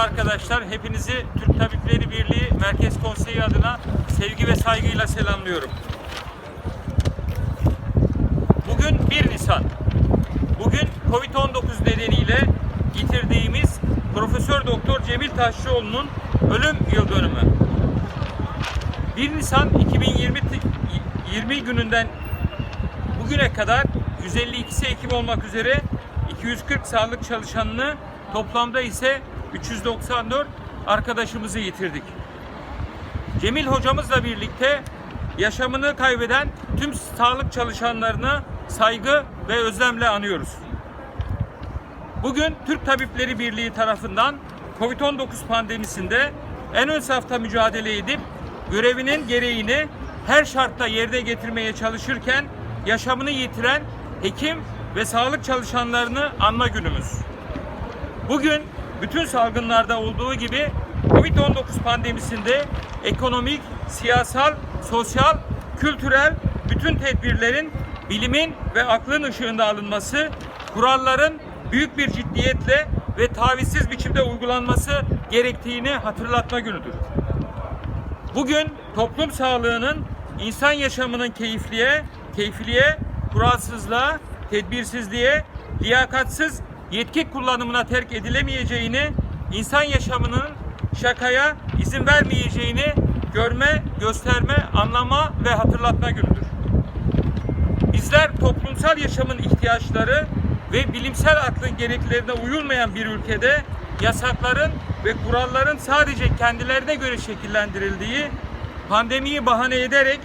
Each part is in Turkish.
arkadaşlar. Hepinizi Türk Tabipleri Birliği Merkez Konseyi adına sevgi ve saygıyla selamlıyorum. Bugün 1 Nisan. Bugün Covid-19 nedeniyle yitirdiğimiz Profesör Doktor Cemil Taşçıoğlu'nun ölüm yıl dönümü. 1 Nisan 2020 ti- 20 gününden bugüne kadar 152 hekim olmak üzere 240 sağlık çalışanını toplamda ise 394 arkadaşımızı yitirdik. Cemil hocamızla birlikte yaşamını kaybeden tüm sağlık çalışanlarını saygı ve özlemle anıyoruz. Bugün Türk Tabipleri Birliği tarafından Covid-19 pandemisinde en ön safta mücadele edip görevinin gereğini her şartta yerine getirmeye çalışırken yaşamını yitiren hekim ve sağlık çalışanlarını anma günümüz. Bugün bütün salgınlarda olduğu gibi Covid-19 pandemisinde ekonomik, siyasal, sosyal, kültürel bütün tedbirlerin bilimin ve aklın ışığında alınması, kuralların büyük bir ciddiyetle ve tavizsiz biçimde uygulanması gerektiğini hatırlatma günüdür. Bugün toplum sağlığının insan yaşamının keyifliye, keyfiliğe, kuralsızlığa, tedbirsizliğe, liyakatsız yetki kullanımına terk edilemeyeceğini, insan yaşamının şakaya izin vermeyeceğini görme, gösterme, anlama ve hatırlatma günüdür. Bizler toplumsal yaşamın ihtiyaçları ve bilimsel aklın gereklilerine uyulmayan bir ülkede yasakların ve kuralların sadece kendilerine göre şekillendirildiği, pandemiyi bahane ederek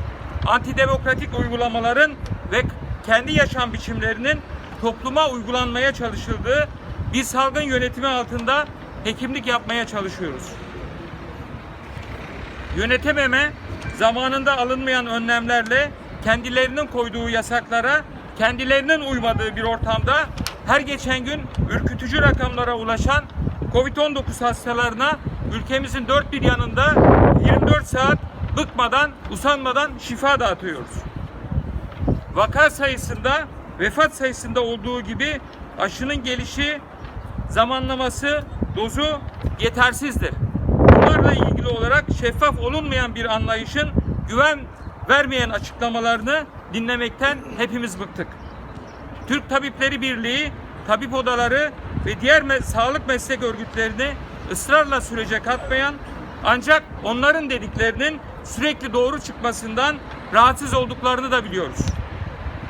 antidemokratik uygulamaların ve kendi yaşam biçimlerinin topluma uygulanmaya çalışıldığı bir salgın yönetimi altında hekimlik yapmaya çalışıyoruz yönetememe, zamanında alınmayan önlemlerle kendilerinin koyduğu yasaklara, kendilerinin uymadığı bir ortamda her geçen gün ürkütücü rakamlara ulaşan Covid-19 hastalarına ülkemizin dört bir yanında 24 saat bıkmadan, usanmadan şifa dağıtıyoruz. Vaka sayısında, vefat sayısında olduğu gibi aşının gelişi, zamanlaması, dozu yetersizdir. Bunlarla ilgili olarak şeffaf olunmayan bir anlayışın güven vermeyen açıklamalarını dinlemekten hepimiz bıktık. Türk Tabipleri Birliği, tabip odaları ve diğer me- sağlık meslek örgütlerini ısrarla sürece katmayan ancak onların dediklerinin sürekli doğru çıkmasından rahatsız olduklarını da biliyoruz.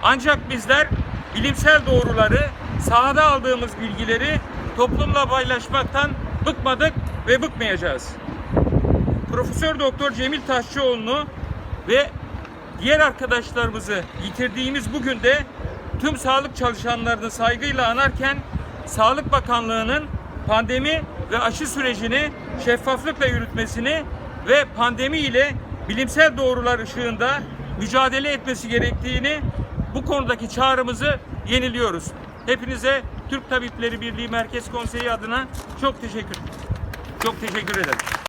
Ancak bizler bilimsel doğruları, sahada aldığımız bilgileri toplumla paylaşmaktan bıkmadık ve bıkmayacağız. Profesör Doktor Cemil Taşçıoğlu'nu ve diğer arkadaşlarımızı yitirdiğimiz bugün de tüm sağlık çalışanlarını saygıyla anarken Sağlık Bakanlığı'nın pandemi ve aşı sürecini şeffaflıkla yürütmesini ve pandemi ile bilimsel doğrular ışığında mücadele etmesi gerektiğini bu konudaki çağrımızı yeniliyoruz. Hepinize Türk Tabipleri Birliği Merkez Konseyi adına çok teşekkür çok teşekkür ederim.